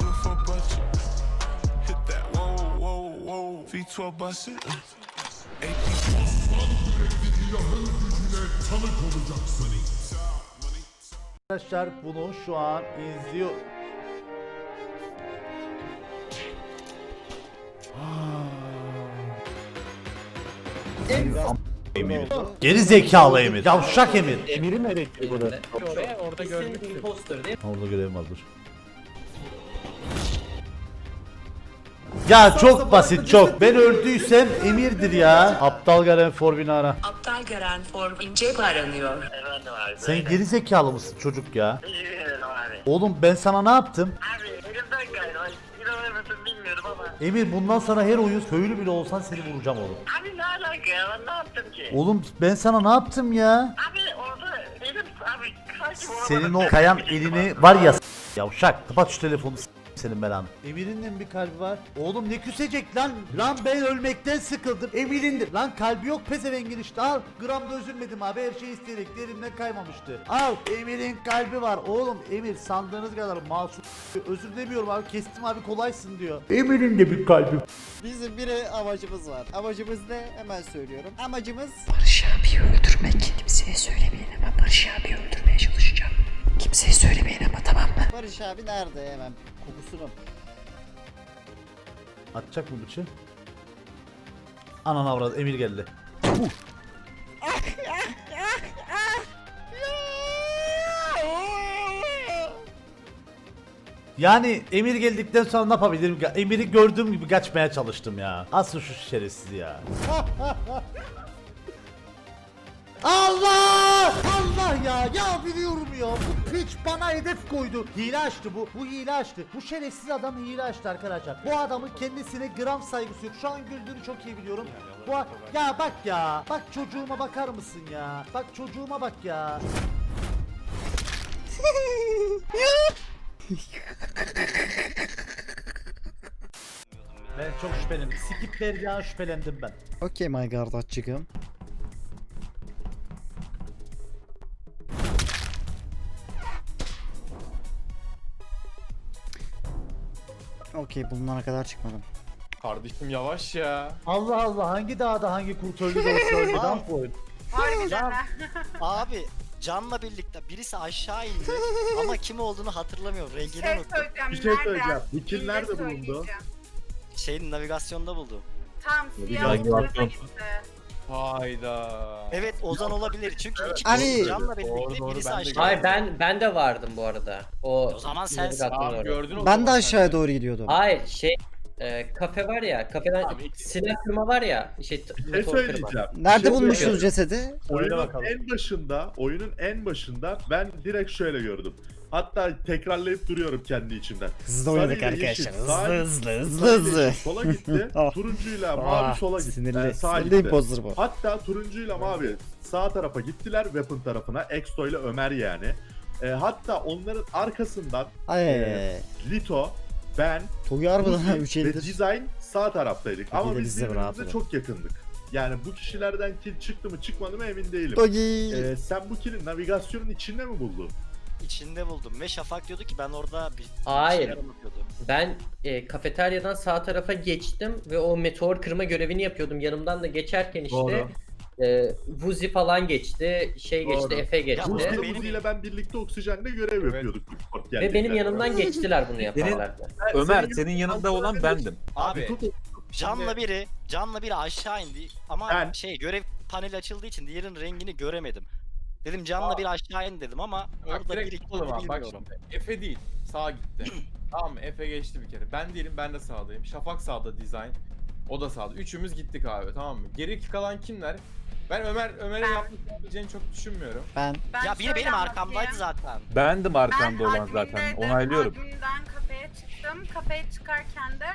Look for budget. Hit that whoa, whoa, whoa. V12 bust it. Arkadaşlar bunu şu an izliyor. Emir. Geri zekalı Emir. Yavşak Emir. Emir'i mi elektriği burada? Oraya orada imposter değil mi? Orada görevim var dur. Ya çok basit çok. Ben öldüysem Emir'dir ya. Aptal Garen Forbin ara. Aptal Garen Form ince aranıyor. Efendim abi. Sen geri zekalı mısın çocuk ya? Abi. Oğlum ben sana ne yaptım? Abi elimden galiba. İnanır mısın bilmiyorum ama. Emir bundan sonra her oyun köylü bile olsan seni vuracağım oğlum. Abi ne alaka ya ben ne yaptım ki? Oğlum ben sana ne yaptım ya? Abi orada elim abi sanki Senin o kayan elini var ya s- yavşak. Kapat şu telefonu s- senin belanı. Emir'in de mi bir kalbi var? Oğlum ne küsecek lan? Lan ben ölmekten sıkıldım. Emir'in de. Lan kalbi yok pezevengin işte al. Gramda üzülmedim abi her şey isteyerek elimden kaymamıştı. Al Emir'in kalbi var. Oğlum Emir sandığınız kadar masum. Özür dilemiyorum abi kestim abi kolaysın diyor. Emir'in de bir kalbi Bizim bir amacımız var. Amacımız ne? Hemen söylüyorum. Amacımız Barış abiyi öldürmek. Kimseye söylemeyin ama Barış abiyi öldürmeye çalışacağım. Kimseye söylemeyin ama tamam mı? Barış abi nerede hemen kokusunu. Atacak mı bıçı? Anan avradı Emir geldi. Yani Emir geldikten sonra ne yapabilirim? Emir'i gördüğüm gibi kaçmaya çalıştım ya. Asıl şu şerefsiz ya. Allah! Allah ya! Ya biliyorum ya. Bu piç bana hedef koydu. Hile açtı bu. Bu hile açtı. Bu şerefsiz adam hile açtı arkadaşlar. Bu adamın kendisine gram saygısı yok. Şu an güldüğünü çok iyi biliyorum. Bu ya bak ya. Bak çocuğuma bakar mısın ya? Bak çocuğuma bak ya. ben çok şüphelendim. Skipler ya şüphelendim ben. Okey my kardeşçiğim. Okey bulunana kadar çıkmadım. Kardeşim yavaş ya. Allah Allah hangi dağda hangi kurt öldü de o ölmeden bu oyun. Abi Can'la birlikte birisi aşağı indi ama kim olduğunu hatırlamıyorum. Rengini şey unuttum. söyleyeceğim. Bir şey nerede? söyleyeceğim. Kill İlle nerede bulundu? söyleyeceğim. Şeyin navigasyonda buldum. Tam siyah Navigasyon. tarafa gitti. Hayda. Evet Ozan olabilir çünkü iki kişi Can'la birlikte Doğru, doğru, birisi ben de aşağı Hayır ben ben de vardım bu arada. O, O zaman Abi orada. gördün o Ben de zaman aşağıya sen doğru gidiyordum. Hayır şey e, kafe var ya kafeden Abi, iki- silah kırma var ya şey t- Bir şey motor kırma. söyleyeceğim. Nerede şey bulmuşsunuz cesedi? Oyunun bakalım. en başında, oyunun en başında ben direkt şöyle gördüm. Hatta tekrarlayıp duruyorum kendi içimden. Hızlı oynadık Sarıyla yeşil, arkadaşlar. sağ- Hızlı hızlı hızlı sarıyla hızlı. yeşil Sola gitti. Ah. turuncuyla Ah, mavi sola gitti. Sinirli. Ee, sağa Sinirli gitti. imposter bu. Hatta turuncuyla mavi sağ tarafa gittiler weapon tarafına. Exto ile Ömer yani. Ee, hatta onların arkasından Ay. Ee, Lito, ben, mı lan Uzi 3 ve eldir? Design sağ taraftaydık. Ama de biz birbirimize çok yakındık. Yani bu kişilerden kill çıktı mı çıkmadı mı emin değilim. Togi. Ee, sen bu kill'i navigasyonun içinde mi buldun? İçinde buldum ve Şafak diyordu ki ben orada bir Hayır. şeyler anlatıyordu. Ben e, kafeteryadan sağ tarafa geçtim ve o meteor kırma görevini yapıyordum. Yanımdan da geçerken işte Doğru. e, Vuzi falan geçti, şey geçti, Doğru. Efe geçti. Ya Uzi benim- ile ben birlikte oksijende görev Evet. yapıyorduk. Discord Ve benim yanımdan geçtiler bunu yaparlarken. Ömer senin yanında olan bendim. Abi Tut- Can'la biri Can'la biri aşağı indi ama Ben- şey görev paneli açıldığı için diğerinin rengini göremedim. Dedim Can'la biri aşağı in dedim ama Bak orada direkt biri gitti oğlum abi bak bilmiyorum. şimdi. Efe değil. Sağa gitti. tamam mı? Efe geçti bir kere. Ben değilim ben de sağdayım. Şafak sağda design. O da sağda. Üçümüz gittik abi tamam mı? Geri kalan kimler? Ben Ömer Ömer'e Ben. çok düşünmüyorum. Ben Ben Ya biri şöyle benim anlatayım. arkamdaydı zaten. Bendim Ben arkanda olan admindeydim. zaten. Onaylıyorum. Adminden kafeye çıktım. Kafeye çıkarken de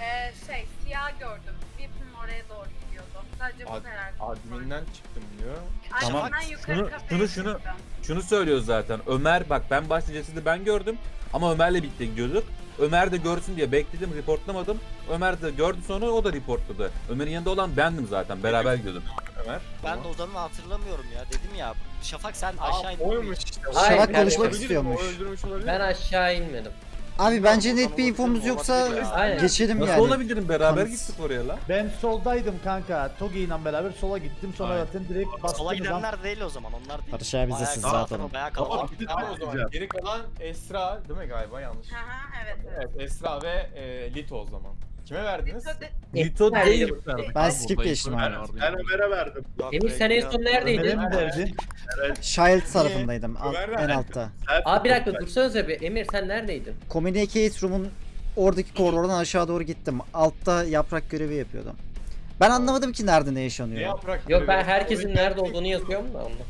e, şey siyah gördüm. Weapon oraya doğru gidiyordu. Sadece bu Ad, kadar. adminden çıktım diyor. Tamam, Adminden yukarı şunu- kafeye şunu- şunu- çıktım. Şunu söylüyoruz zaten. Ömer bak ben cesedi ben gördüm. Ama Ömer'le birlikte gidiyorduk. Ömer de görsün diye bekledim, reportlamadım. Ömer de gördü sonra o da reportladı. Ömer'in yanında olan bendim zaten. Beraber gidiyordum. Ömer. Ben de odanı hatırlamıyorum ya. Dedim ya Şafak sen Aa, aşağı in. oymuş işte. Şafak konuşmak istiyormuş. Ben aşağı inmedim. Abi bence net bir infomuz yoksa Aynen. geçelim Nasıl yani. olabilirim? Beraber gittik oraya la. Ben soldaydım kanka. Togi ile beraber sola gittim. Sonra Aynen. zaten direkt Sola bastığımız an gidenler değil o zaman onlar değil. Barış abi bize siz olun. Bayağı Tamam, kalabalık. tamam o zaman. Geri kalan Esra değil mi galiba yanlış. Hı hı, evet evet. Evet Esra ve e, Lito o zaman. Kime verdiniz? Esra değil. Ben skip geçtim abi. Ben Ömer'e verdim. Emir sen en son neredeydin? Ömer'e mi verdin? Child tarafındaydım. en altta. Abi bir dakika dursanıza bir. Emir sen neredeydin? Communicate Room'un oradaki koridordan aşağı doğru gittim. Altta yaprak görevi yapıyordum. Ben anlamadım ki nerede ne Ne yaşanıyor. yaprak? Yok ben herkesin nerede olduğunu yazıyorum da onunla.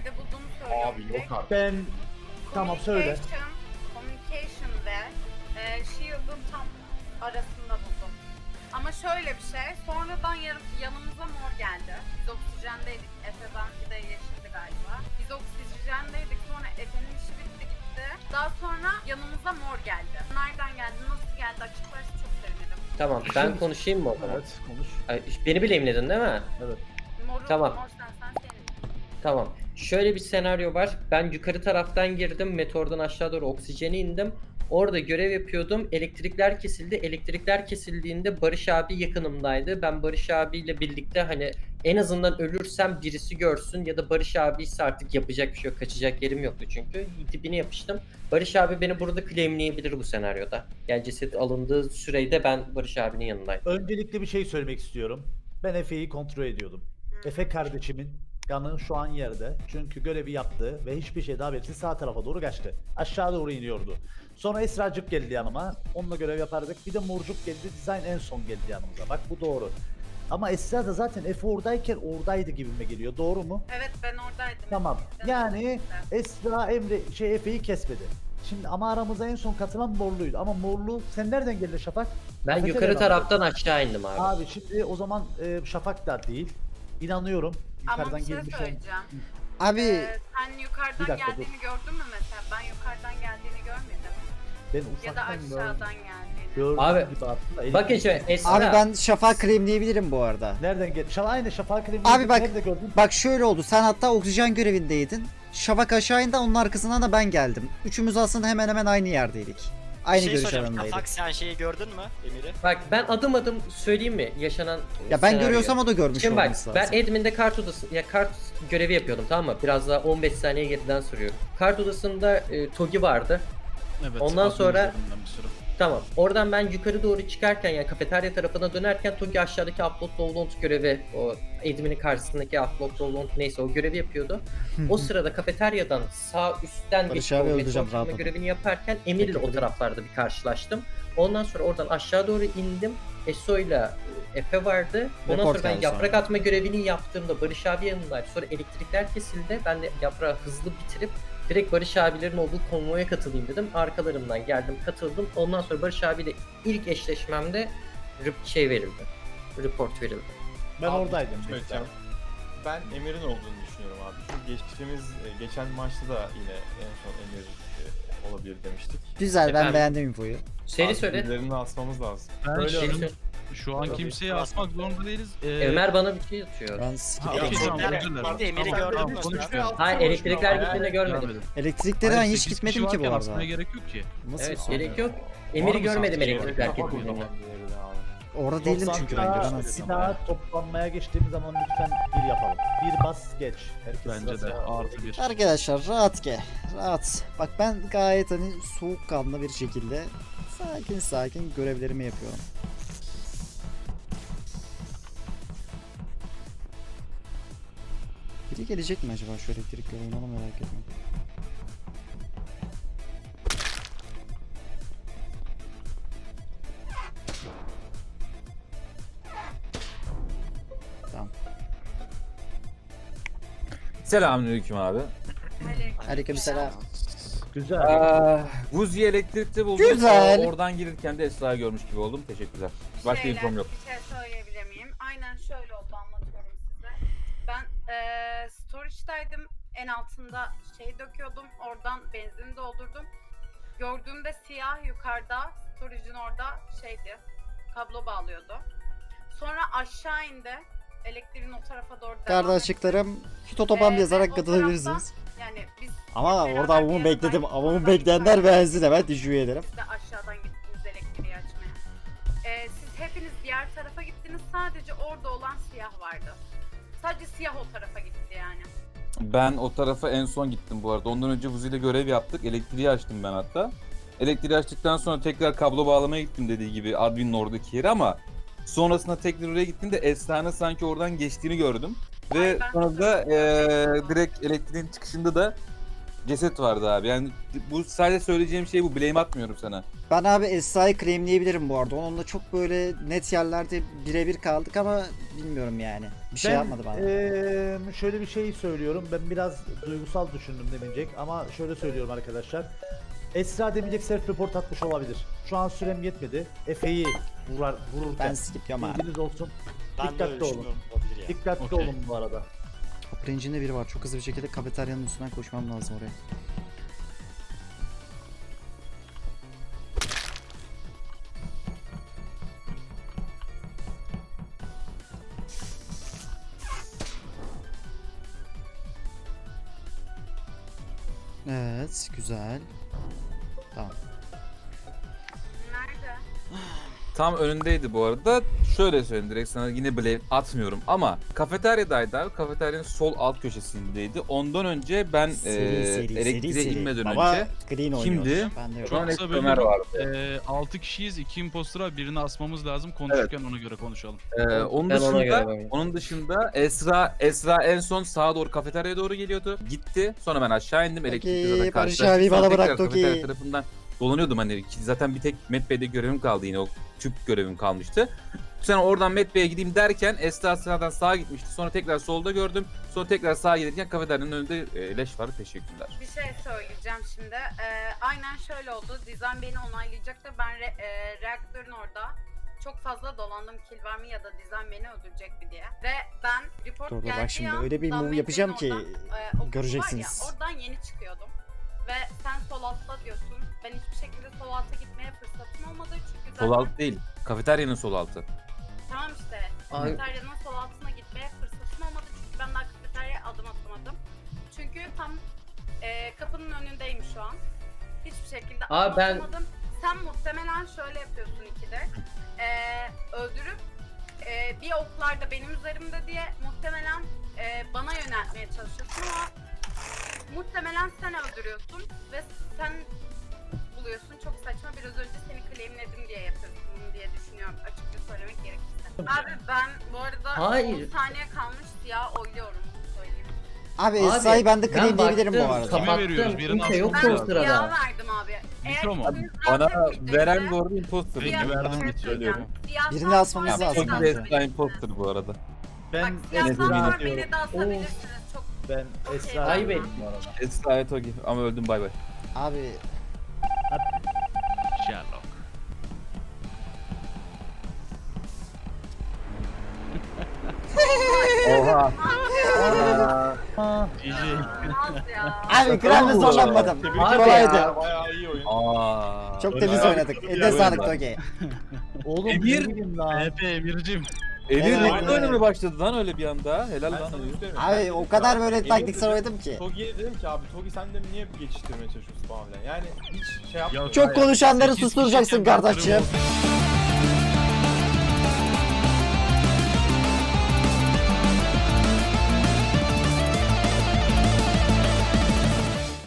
Nerede bulduğumu söylüyorum. Abi yok artık. Ben tamam söyle. Communication, Communication ve e, Shield'ın tam arasında buldum. Ama şöyle bir şey, sonradan yarım, yanımıza mor geldi. Biz oksijendeydik, Efe belki de yeşildi galiba. Biz oksijendeydik, sonra Efe'nin işi bitti gitti. Daha sonra yanımıza mor geldi. Nereden geldi, nasıl geldi açıklarsa çok sevinirim. Tamam ben konuşayım mı o zaman? Evet konuş. Ay, Beni bileyimledin değil mi? Moru, Tamam. mor sen sen. Tamam. Şöyle bir senaryo var. Ben yukarı taraftan girdim. Meteordan aşağı doğru oksijene indim. Orada görev yapıyordum. Elektrikler kesildi. Elektrikler kesildiğinde Barış abi yakınımdaydı. Ben Barış abiyle birlikte hani en azından ölürsem birisi görsün ya da Barış abi ise artık yapacak bir şey yok. Kaçacak yerim yoktu çünkü. Dibine yapıştım. Barış abi beni burada claimleyebilir bu senaryoda. Yani ceset alındığı sürede ben Barış abinin yanındaydım. Öncelikle bir şey söylemek istiyorum. Ben Efe'yi kontrol ediyordum. Efe kardeşimin yanı şu an yerde. Çünkü görevi yaptı ve hiçbir şey daha belirsiz sağ tarafa doğru kaçtı. Aşağı doğru iniyordu. Sonra Esracık geldi yanıma. Onunla görev yapardık. Bir de Murcuk geldi. Design en son geldi yanımıza. Bak bu doğru. Ama Esra da zaten Efe oradayken oradaydı gibime geliyor. Doğru mu? Evet ben oradaydım. Tamam. Yani. Esra Emre şey Efe'yi kesmedi. Şimdi ama aramıza en son katılan Morlu'ydu. Ama Morlu sen nereden geldin Şafak? Ben Kafeteryadan yukarı taraftan aşağı indim abi. Abi şimdi o zaman e, Şafak da değil. İnanıyorum. Ama Yukarıdan bir şey gelmiş ol- söyleyeceğim. Abi Ee, sen yukarıdan Bir dakika, dur. geldiğini gördün mü mesela? Ben yukarıdan geldiğini görmedim. Ben Ya da ufaktan gördüm. aşağıdan geldiğini. Gördüm Abi, gibi aslında. Elim- Bakın şöyle Esra. abi ben Şafak claimleyebilirim bu arada. Nereden geldi? Şafak aynı Şafak kremi. Abi bak- Nerede gördün? Bak şöyle oldu. Sen hatta oksijen görevindeydin. Şafak aşağı indi onun arkasından da ben geldim. Üçümüz aslında hemen hemen aynı yerdeydik. Aynı şey görüş soracağım. alanındaydık. Sen şeyi gördün mü Emir'i? Bak ben adım adım söyleyeyim mi yaşanan Ya ben senaryo? görüyorsam o da görmüş Şimdi bak olması ben lazım. admin'de kart odası ya kart görevi yapıyordum tamam mı? Biraz daha 15 saniye geriden sürüyor. Kart odasında e, Togi vardı. Evet. Ondan sonra-. Tamam. Oradan ben yukarı doğru çıkarken yani kafeterya tarafına dönerken Togi aşağıdaki upload download görevi o admin'in karşısındaki upload download neyse o görevi yapıyordu. o sırada kafeteryadan sağ üstten Barış geçip o ol. görevini yaparken Emir'le o taraflarda bir karşılaştım. Ondan sonra oradan aşağı doğru indim. Eso'yla e, Efe vardı. Ondan Report sonra ben yaprak sonra. atma görevini yaptığımda Barış abi yanındaydı. Sonra elektrikler kesildi. Ben de yaprağı hızlı bitirip direkt Barış abilerin olduğu konvoya katılayım dedim. Arkalarından geldim katıldım. Ondan sonra Barış abiyle ilk eşleşmemde rip- şey verildi. Report verildi. Ben Abi, oradaydım. söyleyeceğim. Ben Emir'in olduğunu düşünüyorum abi. Çünkü geçtiğimiz, e, geçen maçta da yine en son Emir e, olabilir demiştik. Güzel ben Efendim? beğendim infoyu. Seri söyle. birilerini asmamız lazım. Ben şimdi söyle. Şu an kimseyi asmak zorunda değiliz. Ee, Ömer bana bir şey atıyor. Ben Ha, geçtim. okey, tamam, Elektrikler- özür dilerim. Bir de Emir'i Tamam, gördün mü? konuşmuyorum. Hayır elektrikler gittiğini görmedim. Ben Hayır, hiç sekiz gitmedim kişi ki bu varken arada. asmaya gerek yok ki. Nasıl Evet sonra? gerek yok. Var Emir'i mı görmedim sanki? elektrikler Kafa gittiğini. kocaman diğeri de abi. Orada değildim çünkü ben. Bir daha toplanmaya geçtiğimiz zaman lütfen bir yapalım. Bir bas geç. Herkes Bence de sırasına- artı bir. Arkadaşlar rahat ge. Rahat. Bak ben gayet hani soğukkanlı bir şekilde sakin sakin görevlerimi yapıyorum. Biri gelecek mi acaba şu elektrik görevini onu merak ediyorum. Tamam. Selamünaleyküm abi. Aleykümselam. Güzel. Vuzi elektrikte buldum. Güzel. Aa, Oradan gelirken de Esra'yı görmüş gibi oldum. Teşekkürler. Başka Şeyler, infom yok. Bir şey söyleyebilir miyim? Aynen şöyle oldu anlatıyorum. Ben eee storage'daydım. En altında şey döküyordum. Oradan benzin doldurdum. Gördüğümde siyah yukarıda storage'in orada şeydi. Kablo bağlıyordu. Sonra aşağı indi. Elektriğin o tarafa doğru devam açıklarım hit otobam Ee, yazarak o katılabilirsiniz. Yani biz Ama beraber orada bir yere bekledim. kaydık. Oradan bekleyenler yukarı benzin hemen düşüyor ederim. Biz de aşağıdan gittiniz elektriği açmaya. Ee, siz hepiniz diğer tarafa gittiniz. Sadece orada olan siyah vardı. Sadece siyah o tarafa gitti yani. Ben o tarafa en son gittim bu arada. Ondan önce Vuzi ile görev yaptık. Elektriği açtım ben hatta. Elektriği açtıktan sonra tekrar kablo bağlamaya gittim dediği gibi adminin oradaki yeri ama sonrasında tekrar oraya gittim de Esra'nın sanki oradan geçtiğini gördüm. Ve Ay, sonra da eee, direkt elektriğin çıkışında da ceset vardı abi. Yani bu sadece söyleyeceğim şey bu. Blame atmıyorum sana. Ben abi Esra'yı claimleyebilirim bu arada. Onunla çok böyle net yerlerde birebir kaldık ama bilmiyorum yani. Bir şey ben, yapmadı bana. eee, şöyle bir şey söylüyorum. Ben biraz duygusal düşündüm demeyecek ama şöyle söylüyorum arkadaşlar. Esra demeyecek self report atmış olabilir. Şu an sürem yetmedi. Efe'yi vurar, vururken. Ben skip abi. Bilginiz olsun. Ben Dikkatli olun. düşünüyorum olabilir ya. Dikkatli Okey. olun bu arada. Top range'inde biri var. Çok hızlı bir şekilde kafeteryanın üstünden koşmam lazım oraya. Evet, güzel. Tamam. Tam önündeydi bu arada. Şöyle söyleyeyim direkt sana yine blame atmıyorum ama kafeteryadaydı abi. Kafeteryanın sol alt köşesindeydi. Ondan önce ben Seri eee, seri elektriğe seri seri. inmeden Baba önce green? Ben de yok. şu an Kısa hep Ömer bölüyorum. vardı. 6 kişiyiz, 2 impostor var. Birini asmamız lazım. Konuşurken ona göre konuşalım. Ee, onun Ben ona dışında göre bakayım. onun dışında Esra Esra en son sağa doğru kafeteryaya doğru geliyordu. Gitti. Sonra ben aşağı indim. Elektrikle zaten Barış karşılaştık. abi Sonra bana tekrar bırak Toki. kafeterya tarafından dolanıyordum hani. Zaten bir tek Met Bey'de görevim kaldı yine o tüp görevim kalmıştı. Sonra oradan Met Bey'e gideyim derken Esra sağdan sağa gitmişti. Sonra tekrar solda gördüm. Sonra tekrar sağa gelirken kafeteryanın önünde e, leş vardı. Teşekkürler. Bir şey söyleyeceğim şimdi. Ee, aynen şöyle oldu. Dizayn beni onaylayacaktı. Ben re- e, reaktörün orada çok fazla dolandım kill var mı ya da dizayn beni öldürecek mi diye. Ve ben report Dur, geldiği şimdi an öyle bir move yapacağım ki oradan, e, o kutu göreceksiniz. Var ya, oradan yeni çıkıyordum. Ve sen sol altta diyorsun. Ben hiçbir şekilde sol alta gitmeye fırsatım olmadı. Çünkü zaten Sol alt değil. Kafeteryanın sol altı. Tamam işte. Ay. Kafeteryanın sol altına gitmeye fırsatım olmadı çünkü ben daha kafeteryaya adım atamadım. Çünkü tam e, kapının önündeyim şu an. Hiçbir şekilde Aa, adım ben- atamadım. Sen muhtemelen şöyle yapıyorsun ikide. E, öldürüp e, bir oklar da benim üzerimde diye muhtemelen e, bana yöneltmeye çalışıyorsun ama muhtemelen sen öldürüyorsun ve sen buluyorsun. Çok saçma biraz önce seni claimledim diye yapıyorsun bunu diye düşünüyorum açıkça söylemek gerekirse. Abi ben bu arada Hayır. 10 saniye kalmış siyah oyluyorum onu söyleyeyim. Abi Abi, Esra'yı ben de ben claimleyebilirim bu baktım, arada. Kime Kapattım. veriyoruz? Birini Kimse yok asmamız o. Ben sırada. siyah verdim abi. Eğer Mikro mu? ikiniz Bana etmeyecekse- veren bu arada imposter. Siyah Birini verdim, bir şey söyleyeceğim. söylüyorum. Siyahtan Birini asmamız lazım. Çok Esra asabilirsiniz. imposter bu arada. Ben Bak Esra'yı sonra atıyorum. beni de asabilirsiniz. Ben atıyorum bu arada. Esra evet gibi. ama öldüm bay bay. Abi Sherlock. Oha. GG. olmaz ya. Abi kremle zorlanmadım. Abi Kolaydı. ya. Bayağı iyi oyun. Aa. Çok temiz oynadık. Eline sağlık. Toki. oğlum Emir- ne bileyim lan. Efe Emir'cim. Emir Evet, evet, başladı lan öyle bir anda? Helal Ben lan sana. Abi o kadar böyle taktiksel oynadım ki. Togi'ye dedim ki abi Togi sen de niye geçiştirmeye çalışıyorsun falan filan. Yani hiç şey yapmıyor. Çok konuşanları susturacaksın kardeşim.